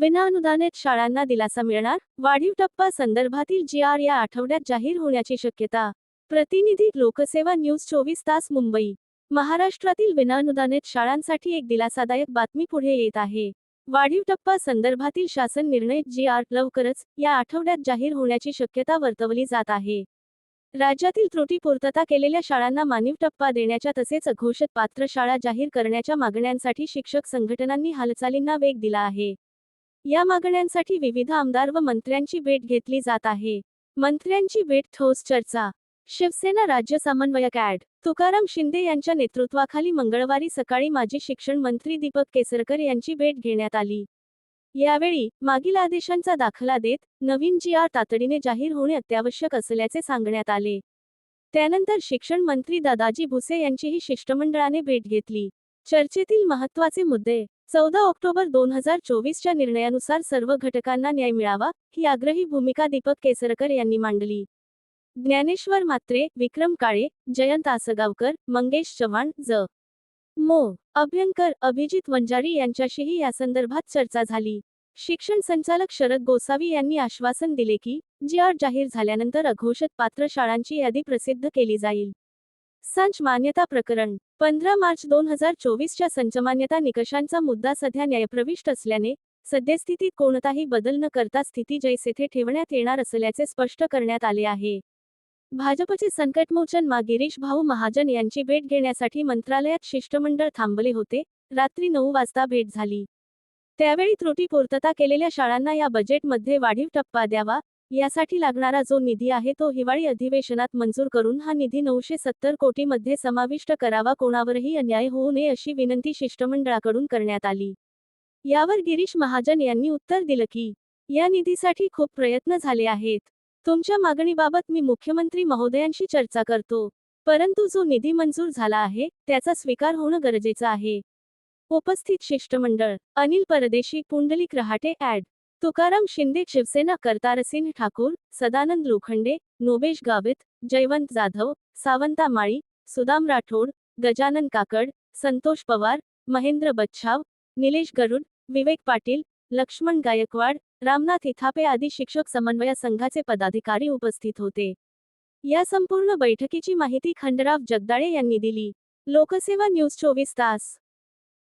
विनाअनुदानित शाळांना दिलासा मिळणार? वाढीव टप्पा संदर्भातील जी आर या आठवड्यात जाहीर होण्याची शक्यता. प्रतिनिधी लोकसेवा न्यूज चोवीस तास मुंबई. महाराष्ट्रातील विनाअनुदानित शाळांसाठी एक दिलासादायक बातमी पुढे येत आहे. वाढीव टप्पा संदर्भातील शासन निर्णय जी आर लवकरच या आठवड्यात जाहीर होण्याची शक्यता वर्तवली जात आहे. राज्यातील त्रुटी पूर्तता केलेल्या शाळांना मानीव टप्पा देण्याच्या तसेच अघोषित पात्र शाळा जाहीर करण्याच्या मागण्यांसाठी शिक्षक संघटनांनी हालचालींना वेग दिला आहे. या मागण्यांसाठी विविध आमदार व मंत्र्यांची भेट घेतली जात आहे. मंत्र्यांची भेट ठोस चर्चा. शिवसेना राज्य समन्वयक ॲड. तुकाराम शिंदे यांच्या नेतृत्वाखाली मंगळवारी सकाळी माजी शिक्षण मंत्री दीपक केसरकर यांची भेट घेण्यात आली. यावेळी मागील आदेशांचा दाखला देत नवीन जी आर तातडीने जाहीर होणे अत्यावश्यक असल्याचे सांगण्यात आले. त्यानंतर शिक्षण मंत्री दादाजी भुसे यांचीही शिष्टमंडळाने भेट घेतली. चर्चेतील महत्त्वाचे मुद्दे चौदा ऑक्टोबर दोन हजार चोवीसच्या निर्णयानुसार सर्व घटकांना न्याय मिळावा ही आग्रही भूमिका दीपक केसरकर यांनी मांडली. ज्ञानेश्वर मात्रे विक्रम काळे जयंत आसगावकर मंगेश चव्हाण ज. मो. अभ्यंकर अभिजित वंजारी यांच्याशीही यासंदर्भात चर्चा झाली. शिक्षण संचालक शरद गोसावी यांनी आश्वासन दिले की जी आर जाहीर झाल्यानंतर अघोषित पात्र शाळांची यादी प्रसिद्ध केली जाईल. संच मान्यता प्रकरण. पंधरा मार्च दोन हजार चोवीसच्या संचमान्यता निकषांचा मुद्दा सध्या न्यायप्रविष्ट असल्याने सद्यस्थितीत कोणताही बदल न करता स्थिती जैसेथे ठेवण्यात येणार असल्याचे स्पष्ट करण्यात आले आहे. भाजपचे संकटमोचन मा गिरीश भाऊ महाजन यांची भेट घेण्यासाठी मंत्रालयात शिष्टमंडळ थांबले होते रात्री नऊ वाजता भेट झाली. त्यावेळी त्रुटी पूर्तता केलेल्या शाळांना या बजेटमध्ये वाढीव टप्पा द्यावा यासाठी लागणारा जो निधी आहे तो हिवाळी अधिवेशनात मंजूर करून हा निधी नऊशे सत्तर कोटीमध्ये समाविष्ट करावा कोणावरही अन्याय होऊ नये अशी विनंती शिष्टमंडळाकडून करण्यात आली. यावर गिरीश महाजन यांनी उत्तर दिलं की या निधीसाठी खूप प्रयत्न झाले आहेत. तुमच्या मागणीबाबत मी मुख्यमंत्री महोदयांशी चर्चा करतो. परंतु जो निधी मंजूर झाला आहे त्याचा स्वीकार होणं गरजेचं आहे. उपस्थित शिष्टमंडळ अनिल परदेशी पुंडलिक रहाटे ॲड. तुकाराम शिंदे शिवसेना करतारसिंह ठाकूर सदानंद लोखंडे नोबेश गावित जयवंत जाधव सावंता माळी सुदाम राठोड गजानन काकड संतोष पवार महेंद्र बच्छाव निलेश गरुड विवेक पाटील लक्ष्मण गायकवाड रामनाथ इथापे आदी शिक्षक समन्वय संघाचे पदाधिकारी उपस्थित होते. या संपूर्ण बैठकीची माहिती खंडराव जगदाळे यांनी दिली. लोकसेवा न्यूज चोवीस तास.